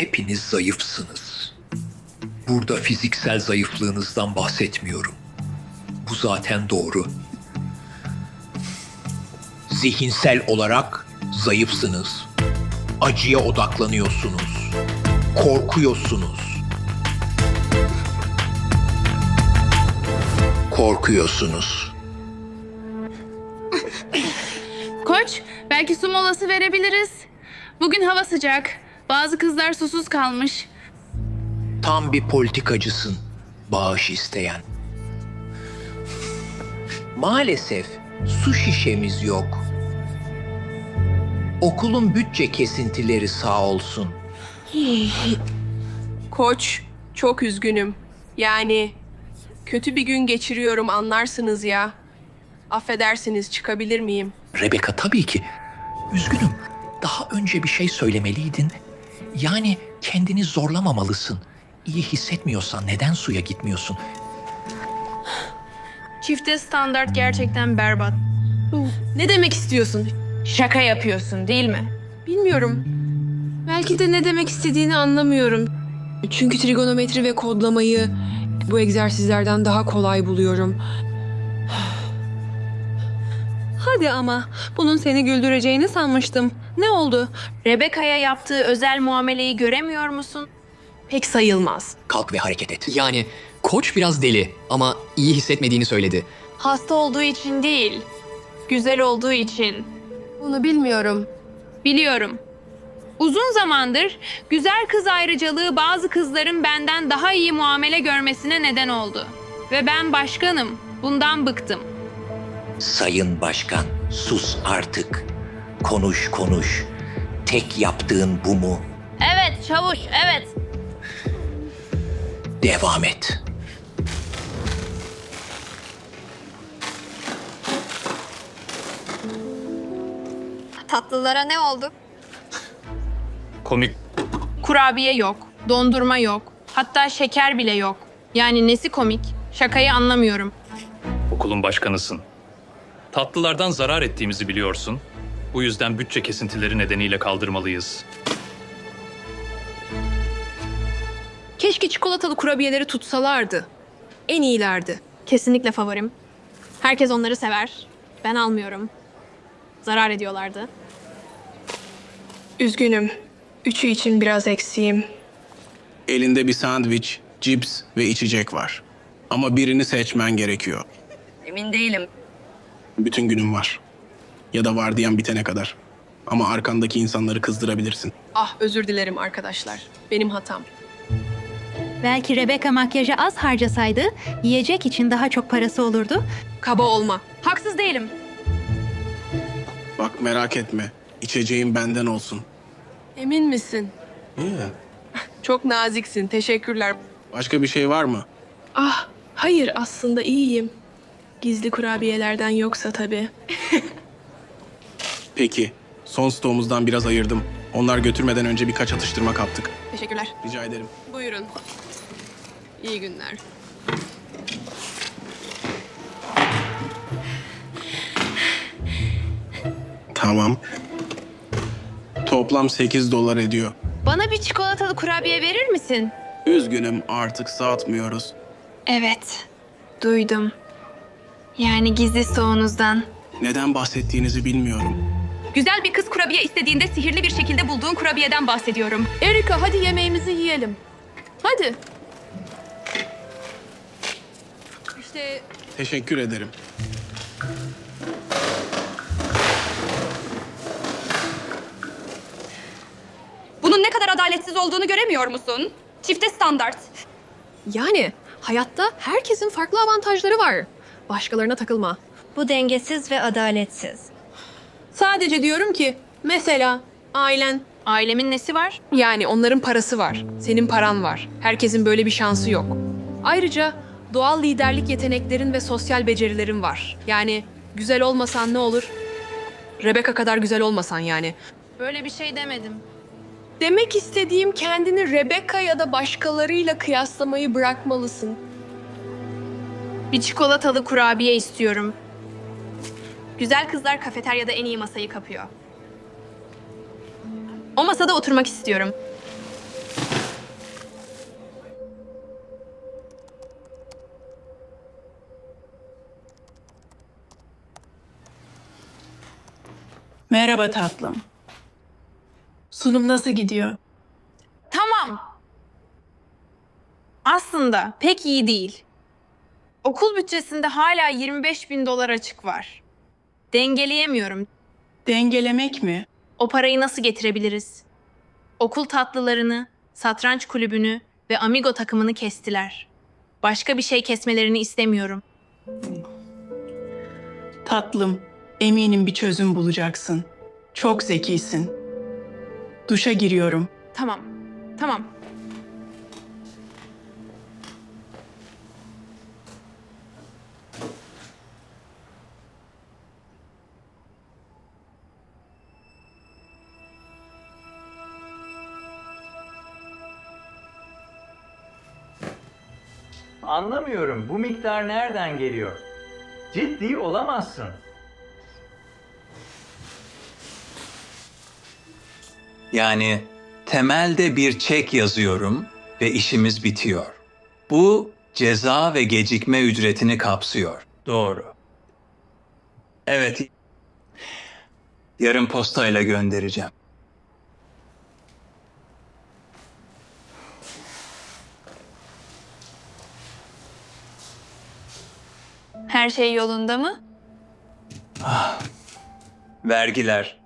Hepiniz zayıfsınız. Burada fiziksel zayıflığınızdan bahsetmiyorum. Bu zaten doğru. Zihinsel olarak zayıfsınız. Acıya odaklanıyorsunuz. Korkuyorsunuz. Korkuyorsunuz. Koç, belki su molası verebiliriz. Bugün hava sıcak. Bazı kızlar susuz kalmış. Tam bir politikacısın. Bağış isteyen. Maalesef su şişemiz yok. Okulun bütçe kesintileri sağ olsun. Koç, çok üzgünüm. Yani kötü bir gün geçiriyorum anlarsınız ya. Affedersiniz çıkabilir miyim? Rebecca tabii ki. Üzgünüm. Daha önce bir şey söylemeliydin. Yani kendini zorlamamalısın. İyi hissetmiyorsan neden suya gitmiyorsun? Çifte standart gerçekten berbat. Ne demek istiyorsun? Şaka yapıyorsun değil mi? Bilmiyorum. Belki de ne demek istediğini anlamıyorum. Çünkü trigonometri ve kodlamayı bu egzersizlerden daha kolay buluyorum. Hadi ama bunun seni güldüreceğini sanmıştım. Ne oldu? Rebecca'ya yaptığı özel muameleyi göremiyor musun? Pek sayılmaz. Kalk ve hareket et. Yani koç biraz deli ama iyi hissetmediğini söyledi. Hasta olduğu için değil, güzel olduğu için. Bunu bilmiyorum. Biliyorum. Uzun zamandır güzel kız ayrıcalığı bazı kızların benden daha iyi muamele görmesine neden oldu. Ve ben başkanım. Bundan bıktım. Sayın Başkan, sus artık. Konuş konuş. Tek yaptığın bu mu? Evet çavuş, evet. Devam et. Tatlılara ne oldu? Komik. Kurabiye yok, dondurma yok, hatta şeker bile yok. Yani nesi komik? Şakayı anlamıyorum. Okulun başkanısın. Tatlılardan zarar ettiğimizi biliyorsun. Bu yüzden bütçe kesintileri nedeniyle kaldırmalıyız. Keşke çikolatalı kurabiyeleri tutsalardı. En iyilerdi. Kesinlikle favorim. Herkes onları sever. Ben almıyorum. Zarar ediyorlardı. Üzgünüm. Üçü için biraz eksiğim. Elinde bir sandviç, cips ve içecek var. Ama birini seçmen gerekiyor. Emin değilim. Bütün günüm var. Ya da vardiyan bitene kadar. Ama arkandaki insanları kızdırabilirsin. Ah özür dilerim arkadaşlar. Benim hatam. Belki Rebecca makyajı az harcasaydı yiyecek için daha çok parası olurdu. Kaba olma. Haksız değilim. Bak merak etme. İçeceğin benden olsun. Emin misin? Yeah. Çok naziksin. Teşekkürler. Başka bir şey var mı? Ah, hayır aslında iyiyim. Gizli kurabiyelerden yoksa tabii. Peki. Son stoğumuzdan biraz ayırdım. Onlar götürmeden önce birkaç atıştırma kaptık. Teşekkürler. Rica ederim. Buyurun. İyi günler. Tamam. Toplam 8 dolar ediyor. Bana bir çikolatalı kurabiye verir misin? Üzgünüm artık satmıyoruz. Evet. Duydum. Yani gizli stoğunuzdan. Neden bahsettiğinizi bilmiyorum. Güzel bir kız kurabiye istediğinde sihirli bir şekilde bulduğun kurabiyeden bahsediyorum. Erika hadi yemeğimizi yiyelim. Hadi. İşte Teşekkür ederim. Bunun ne kadar adaletsiz olduğunu göremiyor musun? Çifte standart. yani hayatta herkesin farklı avantajları var. Başkalarına takılma. Bu dengesiz ve adaletsiz. Sadece diyorum ki mesela ailen Ailemin nesi var? yani onların parası var. Senin paran var. Herkesin böyle bir şansı yok. Ayrıca doğal liderlik yeteneklerin ve sosyal becerilerin var. Yani güzel olmasan ne olur? Rebecca kadar güzel olmasan yani. Böyle bir şey demedim. Demek istediğim kendini Rebecca ya da başkalarıyla kıyaslamayı bırakmalısın. Bir çikolatalı kurabiye istiyorum. Güzel kızlar kafeteryada en iyi masayı kapıyor. O masada oturmak istiyorum. Merhaba tatlım. Sunum nasıl gidiyor? Tamam. Aslında pek iyi değil. Okul bütçesinde hala 25 bin dolar açık var. Dengeleyemiyorum. Dengelemek mi? O parayı nasıl getirebiliriz? Okul tatlılarını, satranç kulübünü ve amigo takımını kestiler. Başka bir şey kesmelerini istemiyorum. Tatlım, eminim bir çözüm bulacaksın. Çok zekisin. Duşa giriyorum. Tamam, tamam. Anlamıyorum. Bu miktar nereden geliyor? Ciddi olamazsın. Yani temelde bir çek yazıyorum ve işimiz bitiyor. Bu ceza ve gecikme ücretini kapsıyor. Doğru. Evet. Yarın postayla göndereceğim. Her şey yolunda mı? Vergiler.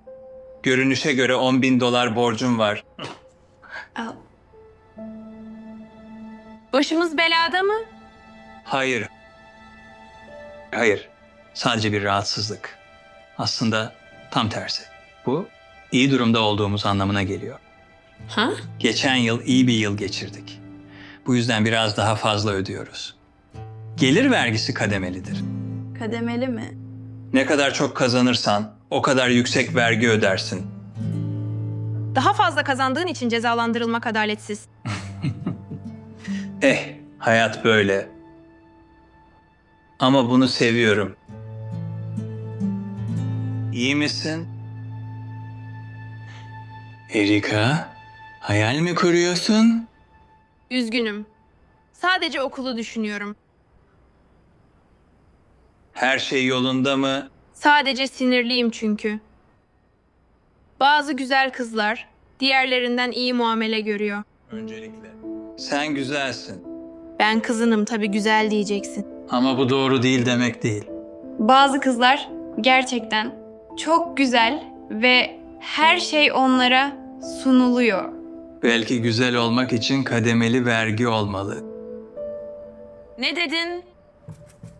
Görünüşe göre 10 bin dolar borcum var. Başımız belada mı? Hayır. Hayır. Sadece bir rahatsızlık. Aslında tam tersi. Bu iyi durumda olduğumuz anlamına geliyor. Ha? Geçen yıl iyi bir yıl geçirdik. Bu yüzden biraz daha fazla ödüyoruz. Gelir vergisi kademelidir. Kademeli mi? Ne kadar çok kazanırsan o kadar yüksek vergi ödersin. Daha fazla kazandığın için cezalandırılmak adaletsiz. Eh, hayat böyle. Ama bunu seviyorum. İyi misin? Erika, hayal mi kuruyorsun? Üzgünüm. Sadece okulu düşünüyorum. Her şey yolunda mı? Sadece sinirliyim çünkü. Bazı güzel kızlar diğerlerinden iyi muamele görüyor. Öncelikle. Sen güzelsin. Ben kızınım tabii güzel diyeceksin. Ama bu doğru değil demek değil. Bazı kızlar gerçekten çok güzel ve her şey onlara sunuluyor. Belki güzel olmak için kademeli vergi olmalı. Ne dedin?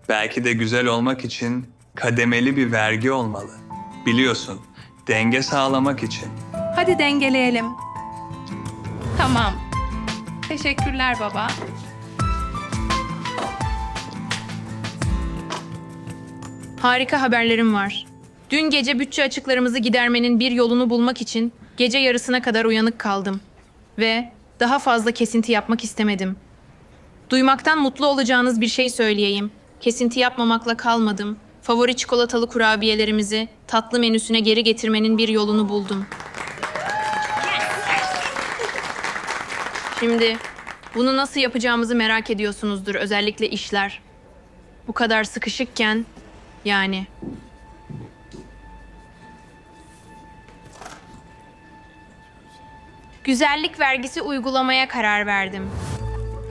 Belki de güzel olmak için kademeli bir vergi olmalı. Biliyorsun, denge sağlamak için. Hadi dengeleyelim. Tamam. Teşekkürler baba. Harika haberlerim var. Dün gece bütçe açıklarımızı gidermenin bir yolunu bulmak için gece yarısına kadar uyanık kaldım. Ve daha fazla kesinti yapmak istemedim. Duymaktan mutlu olacağınız bir şey söyleyeyim. Kesinti yapmamakla kalmadım. Favori çikolatalı kurabiyelerimizi tatlı menüsüne geri getirmenin bir yolunu buldum. Şimdi bunu nasıl yapacağımızı merak ediyorsunuzdur özellikle işler. Bu kadar sıkışıkken yani. Güzellik vergisi uygulamaya karar verdim.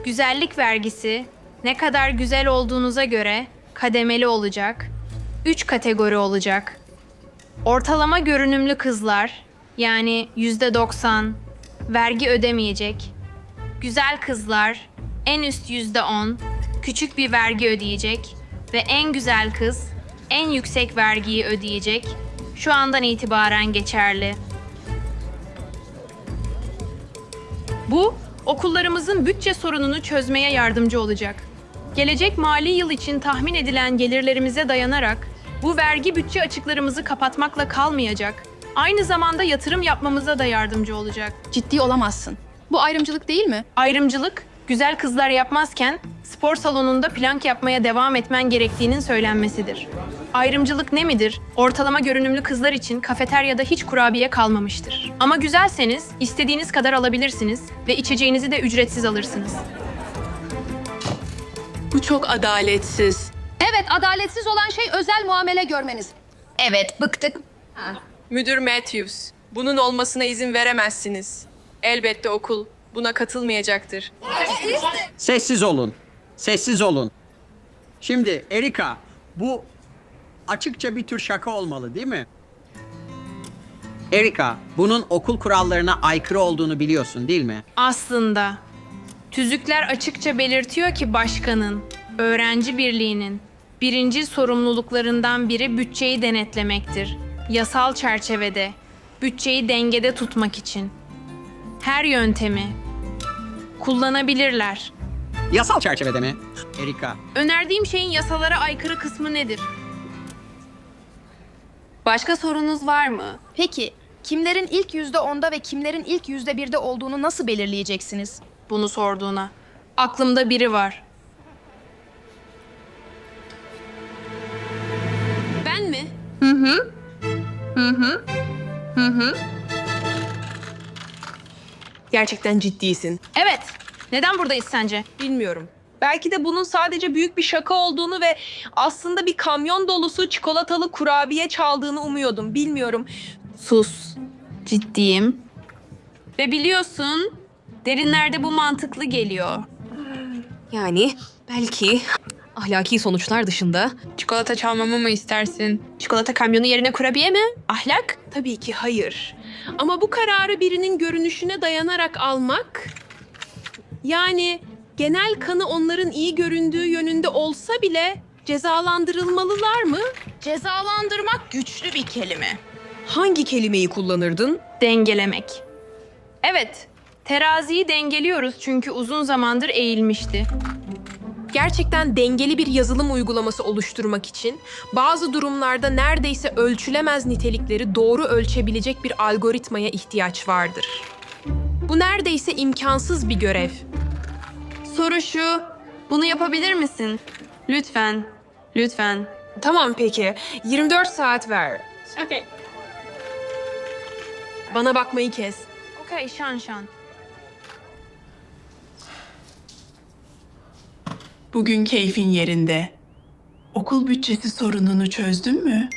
Güzellik vergisi ne kadar güzel olduğunuza göre kademeli olacak. Üç kategori olacak. Ortalama görünümlü kızlar yani yüzde doksan vergi ödemeyecek. Güzel kızlar en üst yüzde on küçük bir vergi ödeyecek ve en güzel kız en yüksek vergiyi ödeyecek. Şu andan itibaren geçerli. Bu okullarımızın bütçe sorununu çözmeye yardımcı olacak. Gelecek mali yıl için tahmin edilen gelirlerimize dayanarak bu vergi bütçe açıklarımızı kapatmakla kalmayacak. Aynı zamanda yatırım yapmamıza da yardımcı olacak. Ciddi olamazsın. Bu ayrımcılık değil mi? Ayrımcılık, güzel kızlar yapmazken spor salonunda plank yapmaya devam etmen gerektiğinin söylenmesidir. Ayrımcılık ne midir? Ortalama görünümlü kızlar için kafeteryada hiç kurabiye kalmamıştır. Ama güzelseniz istediğiniz kadar alabilirsiniz ve içeceğinizi de ücretsiz alırsınız. Bu çok adaletsiz. Evet, adaletsiz olan şey özel muamele görmeniz. Evet, bıktık. Müdür Matthews, bunun olmasına izin veremezsiniz. Elbette okul buna katılmayacaktır. Sessiz olun. Sessiz olun. Şimdi Erika, bu açıkça bir tür şaka olmalı değil mi? Erika, bunun okul kurallarına aykırı olduğunu biliyorsun değil mi? Aslında tüzükler açıkça belirtiyor ki başkanın, öğrenci birliğinin birinci sorumluluklarından biri bütçeyi denetlemektir. Yasal çerçevede, bütçeyi dengede tutmak için. Her yöntemi kullanabilirler. Yasal çerçevede mi? Erika, Önerdiğim şeyin yasalara aykırı kısmı nedir? Başka sorunuz var mı? Peki, kimlerin ilk yüzde onda ve kimlerin ilk yüzde birde olduğunu nasıl belirleyeceksiniz? Bunu sorduğuna. Aklımda biri var. Ben mi? Gerçekten ciddisin. Evet. Neden buradayız sence? Bilmiyorum. Belki de bunun sadece büyük bir şaka olduğunu ve aslında bir kamyon dolusu çikolatalı kurabiye çaldığını umuyordum. Bilmiyorum. Sus. Ciddiyim. Ve biliyorsun, derinlerde bu mantıklı geliyor. Yani belki ahlaki sonuçlar dışında Çikolata çalmamı mı istersin? Çikolata kamyonu yerine kurabiye mi? Ahlak? tabii ki hayır. Ama bu kararı birinin görünüşüne dayanarak almak yani genel kanı onların iyi göründüğü yönünde olsa bile cezalandırılmalılar mı? Cezalandırmak güçlü bir kelime. Hangi kelimeyi kullanırdın? Dengelemek. Evet, teraziyi dengeliyoruz çünkü uzun zamandır eğilmişti. Gerçekten dengeli bir yazılım uygulaması oluşturmak için bazı durumlarda neredeyse ölçülemez nitelikleri doğru ölçebilecek bir algoritmaya ihtiyaç vardır. Bu neredeyse imkansız bir görev. Soru şu, bunu yapabilir misin? Lütfen, lütfen. Tamam peki. 24 saat ver. Okay. Bana bakmayı kes. Okay, şan şan. Bugün keyfin yerinde. Okul bütçesi sorununu çözdün mü?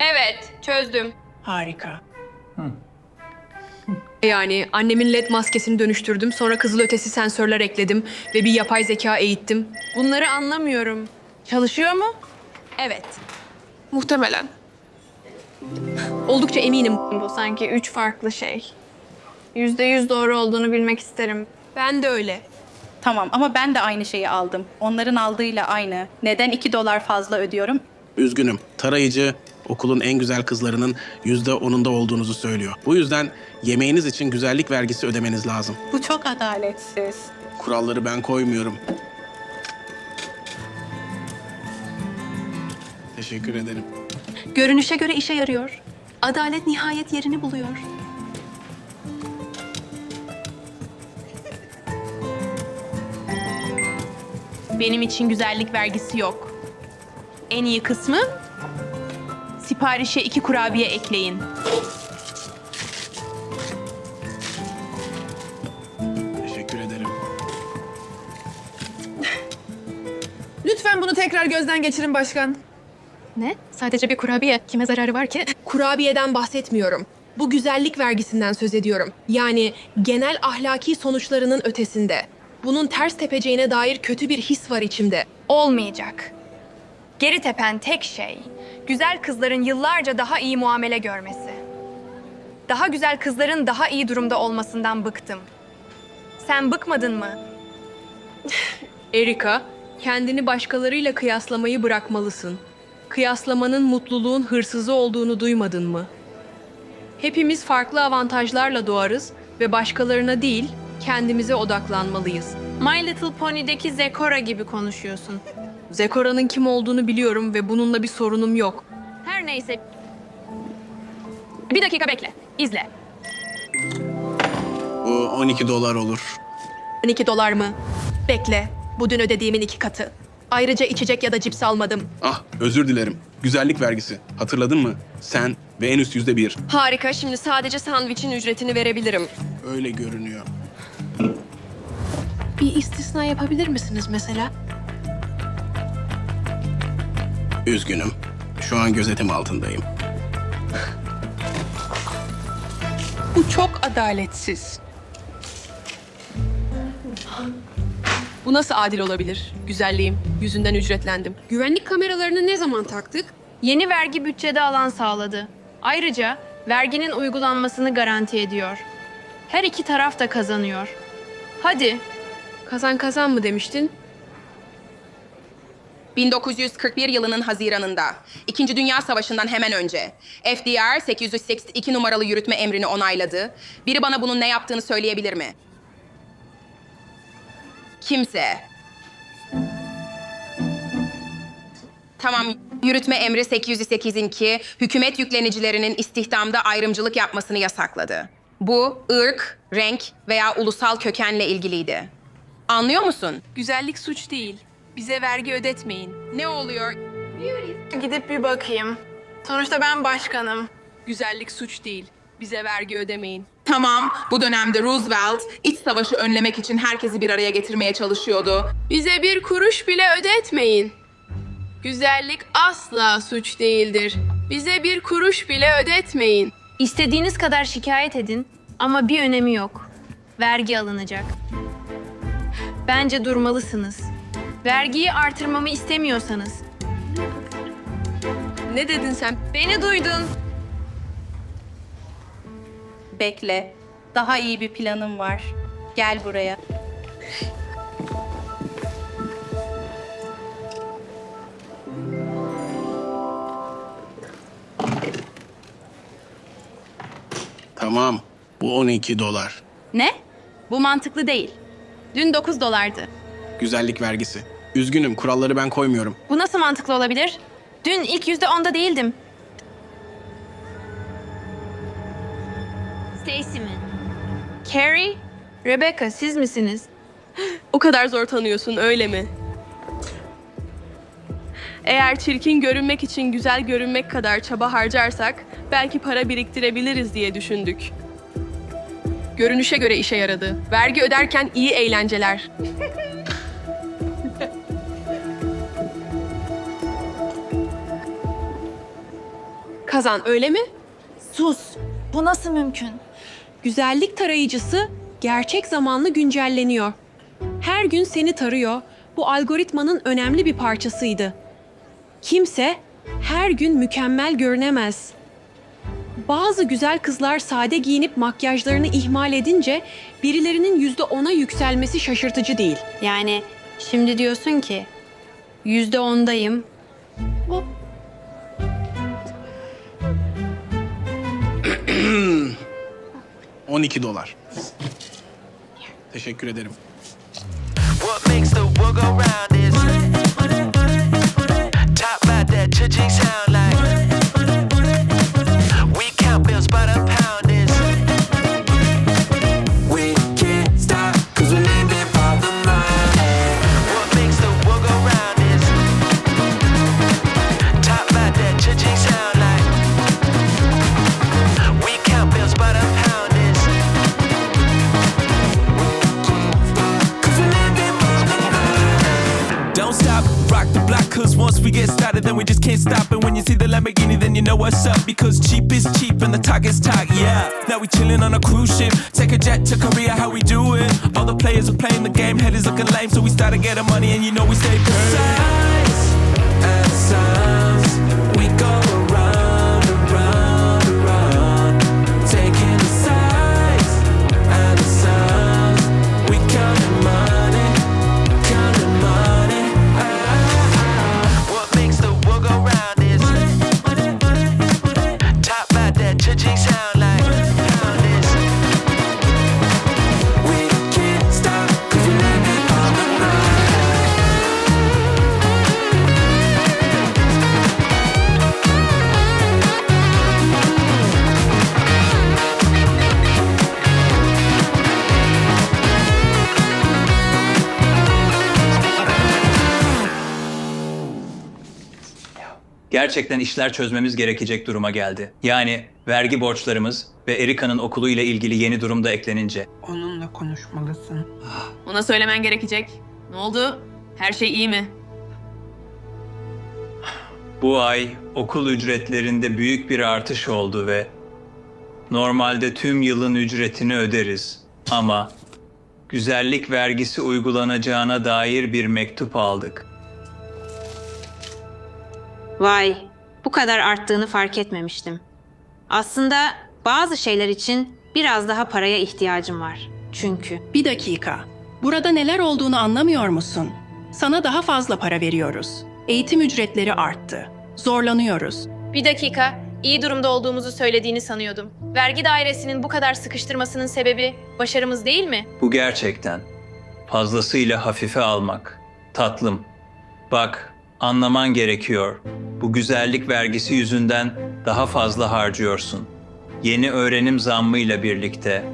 Evet, çözdüm. Harika. Yani annemin led maskesini dönüştürdüm. Sonra kızılötesi sensörler ekledim ve bir yapay zeka eğittim. Bunları anlamıyorum. Çalışıyor mu? Evet. Muhtemelen. Oldukça eminim. Bu sanki üç farklı şey. Yüzde yüz doğru olduğunu bilmek isterim. Ben de öyle. Tamam ama ben de aynı şeyi aldım. Onların aldığıyla aynı. Neden 2 dolar fazla ödüyorum? Üzgünüm. Tarayıcı okulun en güzel kızlarının yüzde onunda olduğunuzu söylüyor. Bu yüzden yemeğiniz için güzellik vergisi ödemeniz lazım. Bu çok adaletsiz. Kuralları ben koymuyorum. Teşekkür ederim. Görünüşe göre işe yarıyor. Adalet nihayet yerini buluyor. Benim için güzellik vergisi yok. En iyi kısmı siparişe iki kurabiye ekleyin. Teşekkür ederim. Lütfen bunu tekrar gözden geçirin başkan. Ne? Sadece bir kurabiye. Kime zararı var ki? Kurabiyeden bahsetmiyorum. Bu güzellik vergisinden söz ediyorum. Yani genel ahlaki sonuçlarının ötesinde. Bunun ters tepeceğine dair kötü bir his var içimde. Olmayacak. Geri tepen tek şey, güzel kızların yıllarca daha iyi muamele görmesi. Daha güzel kızların daha iyi durumda olmasından bıktım. Sen bıkmadın mı? Erika, kendini başkalarıyla kıyaslamayı bırakmalısın. Kıyaslamanın mutluluğun hırsızı olduğunu duymadın mı? Hepimiz farklı avantajlarla doğarız ve başkalarına değil, kendimize odaklanmalıyız. My Little Pony'deki Zekora gibi konuşuyorsun. Zekora'nın kim olduğunu biliyorum ve bununla bir sorunum yok. Her neyse. Bir dakika bekle. İzle. Bu 12 dolar olur. 12 dolar mı? Bekle, bu dün ödediğimin iki katı. Ayrıca içecek ya da cips almadım. Ah özür dilerim. Güzellik vergisi. Hatırladın mı? Sen ve en üst yüzde bir. Harika, şimdi sadece sandviçin ücretini verebilirim. Öyle görünüyor. Bir istisna yapabilir misiniz mesela? Üzgünüm. Şu an gözetim altındayım. Bu çok adaletsiz. Bu nasıl adil olabilir? Güzelliğim, yüzünden ücretlendim. Güvenlik kameralarını ne zaman taktık? Yeni vergi bütçede alan sağladı. Ayrıca verginin uygulanmasını garanti ediyor. Her iki taraf da kazanıyor. Hadi Kazan kazan mı demiştin? 1941 yılının Haziranında, İkinci Dünya Savaşı'ndan hemen önce FDR 882 numaralı yürütme emrini onayladı. Biri bana bunun ne yaptığını söyleyebilir mi? Kimse. Tamam, yürütme emri 808'inki hükümet yüklenicilerinin istihdamda ayrımcılık yapmasını yasakladı. Bu ırk, renk veya ulusal kökenle ilgiliydi. Anlıyor musun? Güzellik suç değil. Bize vergi ödetmeyin. Ne oluyor? gidip bir bakayım. Sonuçta ben başkanım. Güzellik suç değil. Bize vergi ödemeyin. Tamam, bu dönemde Roosevelt iç savaşı önlemek için herkesi bir araya getirmeye çalışıyordu. Bize bir kuruş bile ödetmeyin. Güzellik asla suç değildir. Bize bir kuruş bile ödetmeyin. İstediğiniz kadar şikayet edin ama bir önemi yok. Vergi alınacak. Bence durmalısınız. Vergiyi artırmamı istemiyorsanız. Ne dedin sen? Beni duydun. Bekle. Daha iyi bir planım var. Gel buraya. Tamam. Bu 12 dolar. Ne? Bu mantıklı değil. Dün 9 dolardı. Güzellik vergisi. Üzgünüm kuralları ben koymuyorum. Bu nasıl mantıklı olabilir? Dün ilk yüzde onda değildim. Stacy mi? Carrie? Rebecca siz misiniz? O kadar zor tanıyorsun öyle mi? Eğer çirkin görünmek için güzel görünmek kadar çaba harcarsak belki para biriktirebiliriz diye düşündük. Görünüşe göre işe yaradı. Vergi öderken iyi eğlenceler. Kazan öyle mi? Sus. Bu nasıl mümkün? Güzellik tarayıcısı gerçek zamanlı güncelleniyor. Her gün seni tarıyor. Bu algoritmanın önemli bir parçasıydı. Kimse her gün mükemmel görünemez. Bazı güzel kızlar sade giyinip makyajlarını ihmal edince birilerinin yüzde ona yükselmesi şaşırtıcı değil. Yani şimdi diyorsun ki yüzde ondayım. 12 dolar. Teşekkür ederim. What makes the world go round is Top that cha-ching sound know what's up. Because cheap is cheap and the talk is talk, yeah. Now we chillin' on a cruise ship, take a jet to Korea, how we do it. All the players are playing the game, headers looking lame, so we started getting money, and you know we stay paid. Sights and sounds, Gerçekten işler çözmemiz gerekecek duruma geldi. Yani vergi borçlarımız ve Erika'nın okulu ile ilgili yeni durum da eklenince. Onunla konuşmalısın. Ona söylemen gerekecek. Ne oldu? Her şey iyi mi? Bu ay okul ücretlerinde büyük bir artış oldu ve normalde tüm yılın ücretini öderiz. Ama güzellik vergisi uygulanacağına dair bir mektup aldık. Vay, bu kadar arttığını fark etmemiştim. Aslında bazı şeyler için biraz daha paraya ihtiyacım var. Çünkü Bir dakika. Burada neler olduğunu anlamıyor musun? Sana daha fazla para veriyoruz. Eğitim ücretleri arttı. Zorlanıyoruz. Bir dakika. İyi durumda olduğumuzu söylediğini sanıyordum. Vergi dairesinin bu kadar sıkıştırmasının sebebi başarımız değil mi? Bu gerçekten fazlasıyla hafife almak. Tatlım, bak anlaman gerekiyor. Bu güzellik vergisi yüzünden daha fazla harcıyorsun. Yeni öğrenim zammıyla birlikte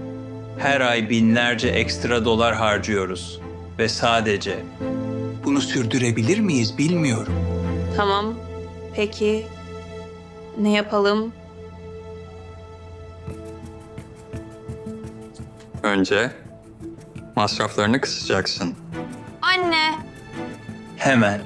her ay binlerce ekstra dolar harcıyoruz. Ve sadece bunu sürdürebilir miyiz bilmiyorum. tamam. Peki ne yapalım? Önce masraflarını kısacaksın. Anne, Hemen.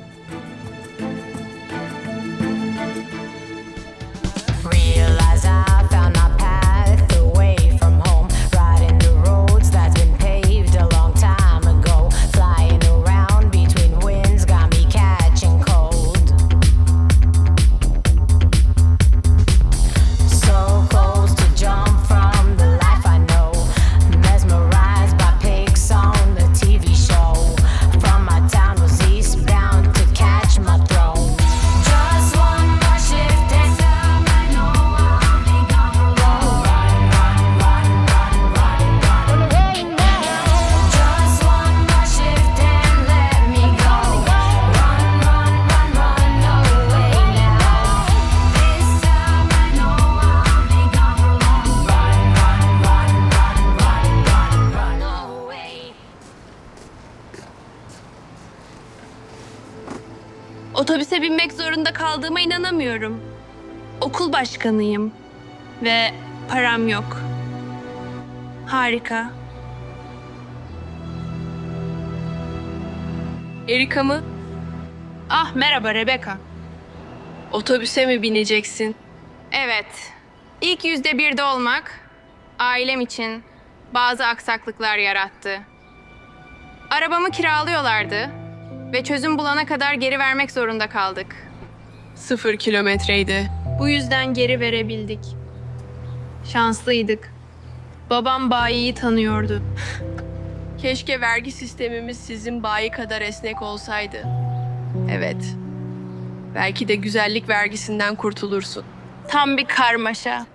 Kaldığıma inanamıyorum. Okul başkanıyım ve param yok. Harika. Erika mı? Ah merhaba Rebecca. Otobüse mi bineceksin? Evet. İlk yüzde birde olmak ailem için bazı aksaklıklar yarattı. Arabamı kiralıyorlardı ve çözüm bulana kadar geri vermek zorunda kaldık. Sıfır kilometreydi. Bu yüzden geri verebildik. Şanslıydık. Babam bayiyi tanıyordu. Keşke vergi sistemimiz sizin bayi kadar esnek olsaydı. Evet. Belki de güzellik vergisinden kurtulursun. Tam bir karmaşa.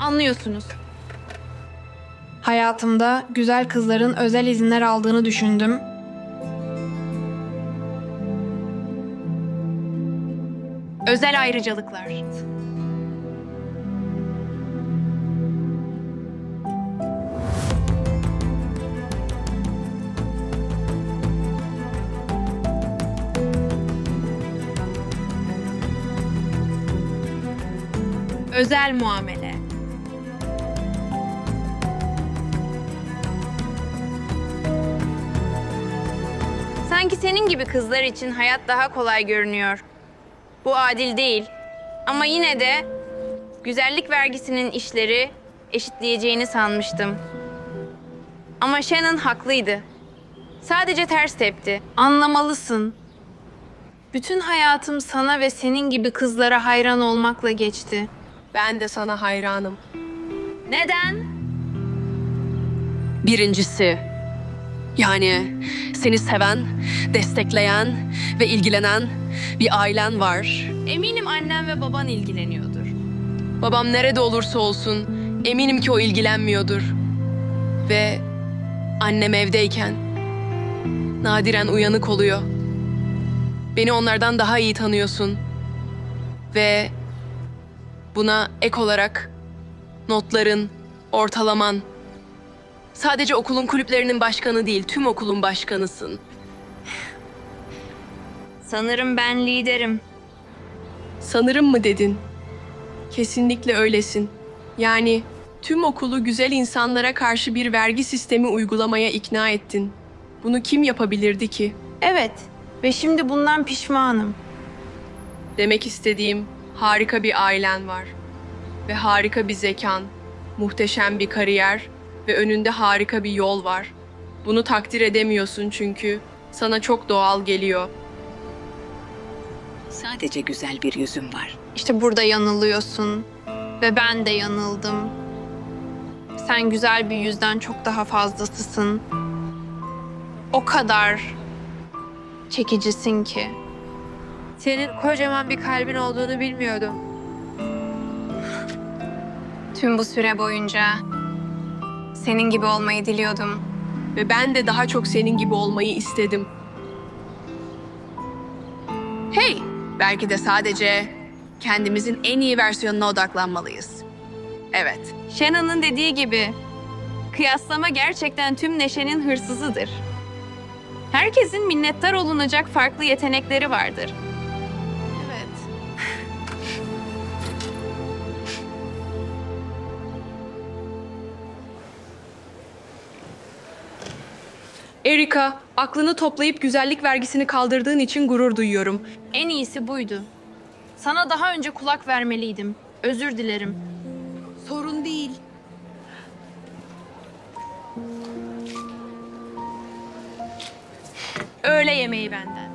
Anlıyorsunuz. Hayatımda güzel kızların özel izinler aldığını düşündüm. Özel ayrıcalıklar. Özel muamele. Sanki senin gibi kızlar için hayat daha kolay görünüyor. Bu adil değil. Ama yine de güzellik vergisinin işleri eşitleyeceğini sanmıştım. Ama Shannon haklıydı. Sadece ters tepti. Anlamalısın. Bütün hayatım sana ve senin gibi kızlara hayran olmakla geçti. Ben de sana hayranım. Neden? Birincisi, yani seni seven, destekleyen ve ilgilenen bir ailen var. Eminim annen ve baban ilgileniyordur. Babam nerede olursa olsun eminim ki o ilgilenmiyordur. Ve annem evdeyken nadiren uyanık oluyor. Beni onlardan daha iyi tanıyorsun. Ve buna ek olarak notların, ortalaman, sadece okulun kulüplerinin başkanı değil, tüm okulun başkanısın. Sanırım ben liderim. Sanırım mı dedin? Kesinlikle öylesin. Yani tüm okulu güzel insanlara karşı bir vergi sistemi uygulamaya ikna ettin. Bunu kim yapabilirdi ki? Evet Ve şimdi bundan pişmanım. Demek istediğim harika bir ailen var. Ve harika bir zekan, muhteşem bir kariyer ve önünde harika bir yol var. Bunu takdir edemiyorsun çünkü sana çok doğal geliyor. Sadece güzel bir yüzüm var. İşte burada yanılıyorsun. Ve ben de yanıldım. Sen güzel bir yüzden çok daha fazlasısın. O kadar çekicisin ki. Senin kocaman bir kalbin olduğunu bilmiyordum. Tüm bu süre boyunca senin gibi olmayı diliyordum. Ve ben de daha çok senin gibi olmayı istedim. Hey, belki de sadece kendimizin en iyi versiyonuna odaklanmalıyız. Evet. Shannon'ın dediği gibi kıyaslama gerçekten tüm neşenin hırsızıdır. Herkesin minnettar olunacak farklı yetenekleri vardır. Erika, aklını toplayıp güzellik vergisini kaldırdığın için gurur duyuyorum. En iyisi buydu. Sana daha önce kulak vermeliydim. Özür dilerim. Sorun değil. Öğle yemeği benden.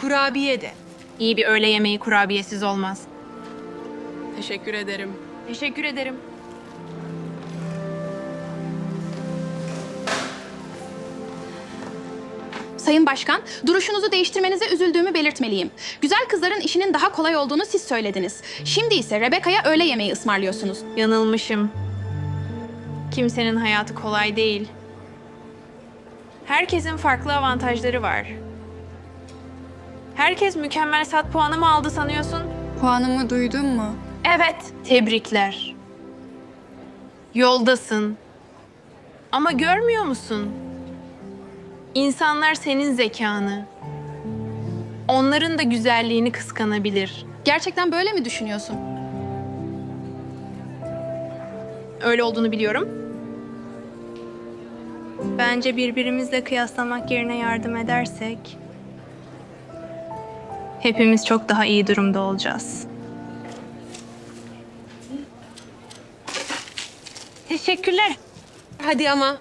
Kurabiye de. İyi bir öğle yemeği kurabiyesiz olmaz. Teşekkür ederim. Teşekkür ederim. Sayın Başkan, duruşunuzu değiştirmenize üzüldüğümü belirtmeliyim. Güzel kızların işinin daha kolay olduğunu siz söylediniz. Şimdi ise Rebecca'ya öğle yemeği ısmarlıyorsunuz. Yanılmışım. Kimsenin hayatı kolay değil. Herkesin farklı avantajları var. Herkes mükemmel sat puanı mı aldı sanıyorsun? Puanımı duydun mu? Evet. Tebrikler. Yoldasın. Ama görmüyor musun? İnsanlar senin zekanı, onların da güzelliğini kıskanabilir. Gerçekten böyle mi düşünüyorsun? Öyle olduğunu biliyorum. Bence birbirimizle kıyaslamak yerine yardım edersek hepimiz çok daha iyi durumda olacağız. Teşekkürler. Hadi ama